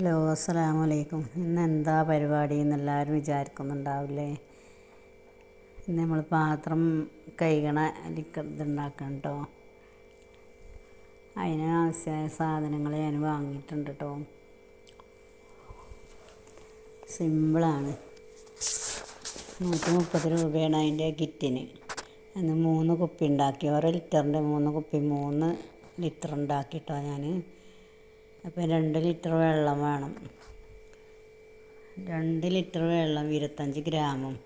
Hello അസ്സലാമു അലൈക്കും ഇന്ന് എന്താ പരിപാടി എന്നെല്ലാവരും വിചാരിക്കുന്നുണ്ടാവില്ലേ? ഇന്ന് നമ്മൾ പാത്രം കഴുകണ ഇതുണ്ടാക്കണം കേട്ടോ അതിന് ആവശ്യമായ സാധനങ്ങൾ ഞാൻ വാങ്ങിയിട്ടുണ്ട് കേട്ടോ സിമ്പിളാണ്. നൂറ്റി മുപ്പത് രൂപയാണ് അതിന്റെ കിറ്റിന്. അന്ന് മൂന്ന് കുപ്പി ഉണ്ടാക്കി. ഓരോ ലിറ്ററിന്റെ മൂന്ന് കുപ്പി മൂന്ന് ലിറ്റർ ഉണ്ടാക്കിയിട്ടോ ഞാൻ അപ്പോൾ രണ്ട് ലിറ്റർ വെള്ളം വേണം. രണ്ട് ലിറ്റർ വെള്ളം ഇരുപത്തഞ്ച് ഗ്രാമും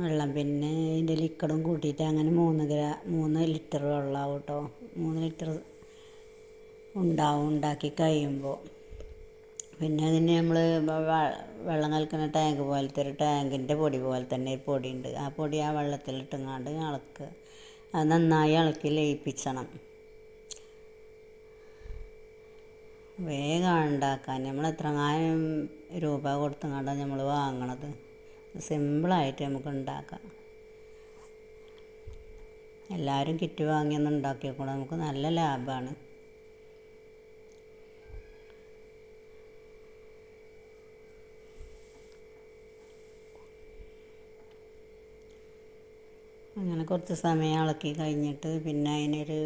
വെള്ളം. പിന്നെ ഇതിന്റെ ലിക്വിഡും കൂട്ടിയിട്ട് അങ്ങനെ മൂന്ന് ഗ്രാ മൂന്ന് ലിറ്റർ വെള്ളമാവും കേട്ടോ മൂന്ന് ലിറ്റർ ഉണ്ടാവും ഉണ്ടാക്കി കഴിയുമ്പോൾ പിന്നെ അതിന് നമ്മൾ വെള്ളം കലക്കുന്ന ടാങ്ക് പോലത്തെ ഒരു ടാങ്കിന്റെ പൊടി പോലെ തന്നെ ഒരു പൊടിയുണ്ട്. ആ പൊടി ആ വെള്ളത്തിലിട്ടുങ്ങാണ്ട് ഇളക്കുക അത് നന്നായി ഇളക്കി ലയിപ്പിച്ചണം. വേഗം ഉണ്ടാക്കാൻ. നമ്മൾ എത്രങ്ങാനും രൂപ കൊടുത്തങ്ങാണ്ടാണ് നമ്മൾ വാങ്ങണത്? സിമ്പിളായിട്ട് നമുക്ക് ഉണ്ടാക്കാം. എല്ലാവരും കിറ്റ് വാങ്ങിയൊന്ന് ഉണ്ടാക്കിയേക്കൂടെ നമുക്ക് നല്ല ലാഭമാണ് അങ്ങനെ കുറച്ച് സമയം ഇളക്കി കഴിഞ്ഞിട്ട് പിന്നെ അതിനൊരു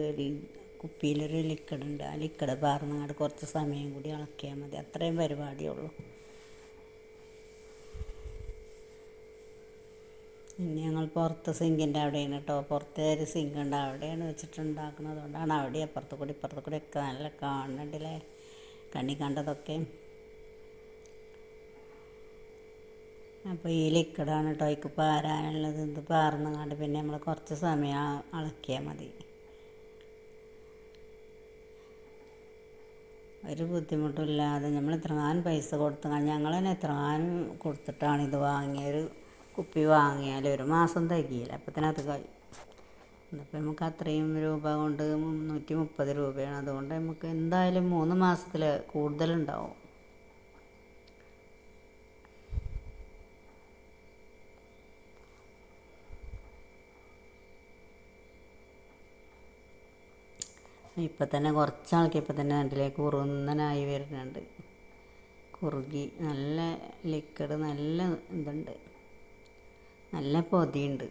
കുപ്പിയിലൊരു ലിക്വിഡ് ഉണ്ട്. ആ ലിക്വിഡ് പാർന്നങ്ങോട്ട് കുറച്ച് സമയം കൂടി ഇളക്കിയാൽ മതി. അത്രയും പരിപാടിയുള്ളൂ ഇനി ഞങ്ങൾ പുറത്ത് സിങ്കിന്റെ അവിടെയാണ് കേട്ടോ പുറത്തെ ഒരു സിങ്ക് ഉണ്ട്. അവിടെയാണ് വെച്ചിട്ടുണ്ടാക്കുന്നത്. കൊണ്ടാണ് അവിടെ അപ്പുറത്ത് കൂടി ഇപ്പുറത്ത് കൂടി ഒക്കെ നല്ല കാണുന്നുണ്ടല്ലേ കണ്ണി കണ്ടതൊക്കെ. അപ്പോൾ ഈ ലിക്വിഡാണ് കേട്ടോ ഇക്ക് പാരാനുള്ളത്. ഇത് പാർന്നങ്ങാണ്ട് പിന്നെ നമ്മൾ കുറച്ച് സമയം ഇളക്കിയാൽ മതി. ഒരു ബുദ്ധിമുട്ടുമില്ലാതെ നമ്മൾ എത്രങ്ങാനും പൈസ കൊടുത്ത് ഞങ്ങൾ തന്നെ എത്രങ്ങാനും കൊടുത്തിട്ടാണ് ഇത് വാങ്ങിയൊരു കുപ്പി വാങ്ങിയാൽ ഒരു മാസം തികയില്ല. അത് കഴിയും എന്നിപ്പോൾ നമുക്ക് അത്രയും രൂപ കൊണ്ട് മുന്നൂറ്റി മുപ്പത് രൂപയാണ്. അതുകൊണ്ട് നമുക്ക് എന്തായാലും മൂന്ന് മാസത്തിൽ കൂടുതലുണ്ടാവും. ഇപ്പം തന്നെ കുറച്ച് ഇപ്പം തന്നെ അതിലേക്ക് കുറുന്നനായി വരുന്നുണ്ട്. കുറുകി നല്ല ലിക്വിഡ് നല്ല ഇതുണ്ട്. നല്ല പൊതിയുണ്ട്.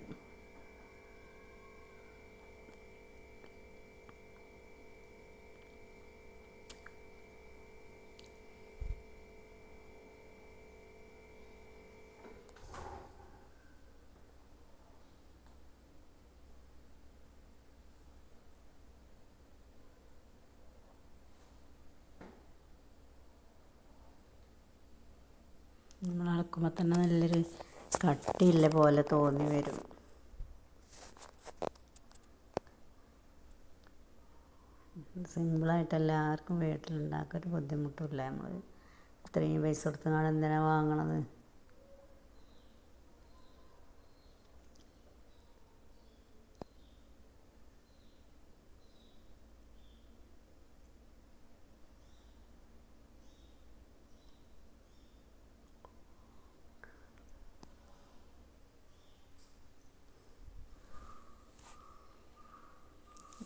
നമ്മൾ അളക്കുമ്പോൾ തന്നെ നല്ലൊരു കട്ടിയുള്ള പോലെ തോന്നി വരും. സിമ്പിളായിട്ട് എല്ലാവർക്കും വീട്ടിലുണ്ടാക്കാൻ ഒരു ബുദ്ധിമുട്ടില്ല നമ്മൾ ഇത്രയും പൈസ കൊടുത്ത് എന്തിനാണ് വാങ്ങണത്?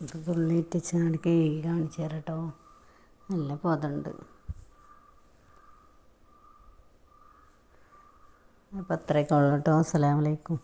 ഇത് തുള്ളിയിട്ട് ചാടി കഴുകി കാണിച്ചു തരാം കേട്ടോ നല്ല പൊതുണ്ട്. അപ്പോൾ അത്രയൊക്കെ ഉള്ളൂ കേട്ടോ അസ്സലാമലൈക്കും